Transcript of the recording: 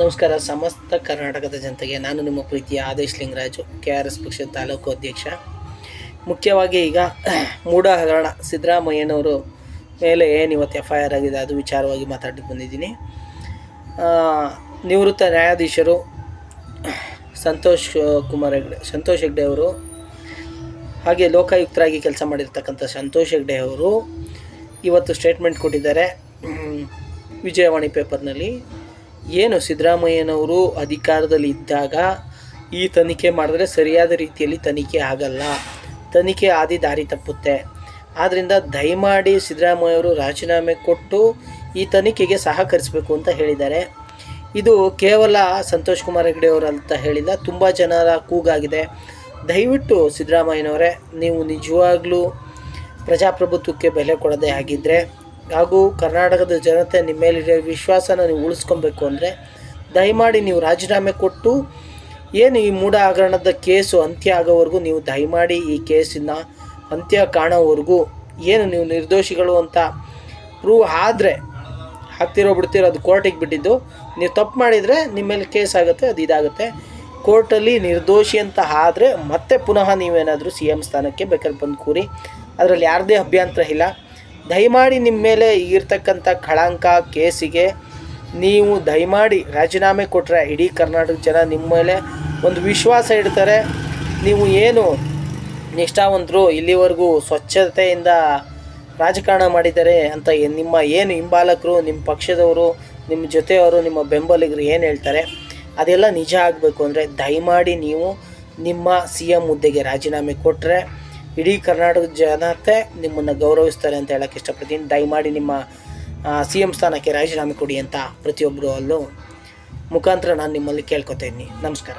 ನಮಸ್ಕಾರ. ಸಮಸ್ತ ಕರ್ನಾಟಕದ ಜನತೆಗೆ ನಾನು ನಿಮ್ಮ ಪ್ರೀತಿಯ Adesh Lingaraju K R S ಪಕ್ಷದ ತಾಲೂಕು ಅಧ್ಯಕ್ಷ. ಮುಖ್ಯವಾಗಿ ಈಗ ಮೂಢ ಹಗರಣ ಸಿದ್ದರಾಮಯ್ಯನವರು ಮೇಲೆ ಏನು ಇವತ್ತು ಎಫ್ ಐ ಆರ್ ಆಗಿದೆ ಅದು ವಿಚಾರವಾಗಿ ಮಾತಾಡಿ ಬಂದಿದ್ದೀನಿ. ನಿವೃತ್ತ ನ್ಯಾಯಾಧೀಶರು ಸಂತೋಷ್ ಕುಮಾರ್ ಹೆಗ್ಡೆ, ಸಂತೋಷ್ ಹೆಗ್ಡೆ ಅವರು ಹಾಗೆ ಲೋಕಾಯುಕ್ತರಾಗಿ ಕೆಲಸ ಮಾಡಿರ್ತಕ್ಕಂಥ ಸಂತೋಷ್ ಹೆಗ್ಡೆ ಅವರು ಇವತ್ತು ಸ್ಟೇಟ್ಮೆಂಟ್ ಕೊಟ್ಟಿದ್ದಾರೆ ವಿಜಯವಾಣಿ ಪೇಪರ್ನಲ್ಲಿ. ಏನು ಸಿದ್ದರಾಮಯ್ಯನವರು ಅಧಿಕಾರದಲ್ಲಿ ಇದ್ದಾಗ ಈ ತನಿಖೆ ಮಾಡಿದ್ರೆ ಸರಿಯಾದ ರೀತಿಯಲ್ಲಿ ತನಿಖೆ ಆಗಲ್ಲ. ತನಿಖೆ ಆದಿ ದಾರಿ ತಪ್ಪುತ್ತೆ. ಆದ್ದರಿಂದ ದಯಮಾಡಿ ಸಿದ್ದರಾಮಯ್ಯವರು ರಾಜೀನಾಮೆ ಕೊಟ್ಟು ಈ ತನಿಖೆಗೆ ಸಹಕರಿಸಬೇಕು ಅಂತ ಹೇಳಿದ್ದಾರೆ. ಇದು ಕೇವಲ ಸಂತೋಷ್ ಕುಮಾರ್ ಹೆಗ್ಡೆ ಅಂತ ಹೇಳಿಲ್ಲ, ತುಂಬ ಜನರ ಕೂಗಾಗಿದೆ. ದಯವಿಟ್ಟು ಸಿದ್ದರಾಮಯ್ಯನವರೇ, ನೀವು ನಿಜವಾಗ್ಲೂ ಪ್ರಜಾಪ್ರಭುತ್ವಕ್ಕೆ ಬೆಲೆ ಕೊಡದೇ ಆಗಿದ್ದರೆ ಹಾಗೂ ಕರ್ನಾಟಕದ ಜನತೆ ನಿಮ್ಮ ಮೇಲಿರೋ ವಿಶ್ವಾಸನ ನೀವು ಉಳಿಸ್ಕೊಬೇಕು ಅಂದರೆ ದಯಮಾಡಿ ನೀವು ರಾಜೀನಾಮೆ ಕೊಟ್ಟು ಏನು ಈ ಮೂಢ ಹಗರಣದ ಕೇಸು ಅಂತ್ಯ ಆಗೋವರೆಗೂ ನೀವು ದಯಮಾಡಿ ಈ ಕೇಸಿನ ಅಂತ್ಯ ಕಾಣೋವರೆಗೂ ಏನು ನೀವು ನಿರ್ದೋಷಿಗಳು ಅಂತ ಪ್ರೂವ್ ಆದರೆ ಹಾಕ್ತಿರೋ ಬಿಡ್ತಿರೋ ಅದು ಕೋರ್ಟಿಗೆ ಬಿಟ್ಟಿದ್ದು. ನೀವು ತಪ್ಪು ಮಾಡಿದರೆ ನಿಮ್ಮ ಮೇಲೆ ಕೇಸ್ ಆಗುತ್ತೆ, ಅದು ಇದಾಗುತ್ತೆ. ಕೋರ್ಟಲ್ಲಿ ನಿರ್ದೋಷಿ ಅಂತ ಆದರೆ ಮತ್ತೆ ಪುನಃ ನೀವೇನಾದರೂ ಸಿ ಎಂ ಸ್ಥಾನಕ್ಕೆ ಬೇಕಾದ್ರೆ ಬಂದು ಕೂರಿ. ಅದರಲ್ಲಿ ಯಾರದೇ ಅಭ್ಯಂತರ ಇಲ್ಲ. ದಯಮಾಡಿ ನಿಮ್ಮ ಮೇಲೆ ಇರ್ತಕ್ಕಂಥ ಕಳಂಕ ಕೇಸಿಗೆ ನೀವು ದಯಮಾಡಿ ರಾಜೀನಾಮೆ ಕೊಟ್ಟರೆ ಇಡೀ ಕರ್ನಾಟಕ ಜನ ನಿಮ್ಮ ಮೇಲೆ ಒಂದು ವಿಶ್ವಾಸ ಇಡ್ತಾರೆ. ನೀವು ಏನು ನಿಷ್ಠಾವಂತರು ಇಲ್ಲಿವರೆಗೂ ಸ್ವಚ್ಛತೆಯಿಂದ ರಾಜಕಾರಣ ಮಾಡಿದ್ದಾರೆ ಅಂತ ನಿಮ್ಮ ಏನು ಹಿಂಬಾಲಕರು, ನಿಮ್ಮ ಪಕ್ಷದವರು, ನಿಮ್ಮ ಜೊತೆಯವರು, ನಿಮ್ಮ ಬೆಂಬಲಿಗರು ಏನು ಹೇಳ್ತಾರೆ, ಅದೆಲ್ಲ ನಿಜ ಆಗಬೇಕು ಅಂದರೆ ದಯಮಾಡಿ ನೀವು ನಿಮ್ಮ ಸಿ ಎಂ ಹುದ್ದೆಗೆ ರಾಜೀನಾಮೆ ಕೊಟ್ಟರೆ ಇಡೀ ಕರ್ನಾಟಕದ ಜನತೆ ನಿಮ್ಮನ್ನು ಗೌರವಿಸ್ತಾರೆ ಅಂತ ಹೇಳಕ್ಕೆ ಇಷ್ಟಪಡ್ತೀನಿ. ದಯಮಾಡಿ ನಿಮ್ಮ ಸಿ ಎಂ ಸ್ಥಾನಕ್ಕೆ ರಾಜೀನಾಮೆ ಕೊಡಿ ಅಂತ ಪ್ರತಿಯೊಬ್ಬರು ಅಲ್ಲೂ ಮುಖಾಂತರ ನಾನು ನಿಮ್ಮಲ್ಲಿ ಕೇಳ್ಕೊತಾ ಇದ್ದೀನಿ. ನಮಸ್ಕಾರ.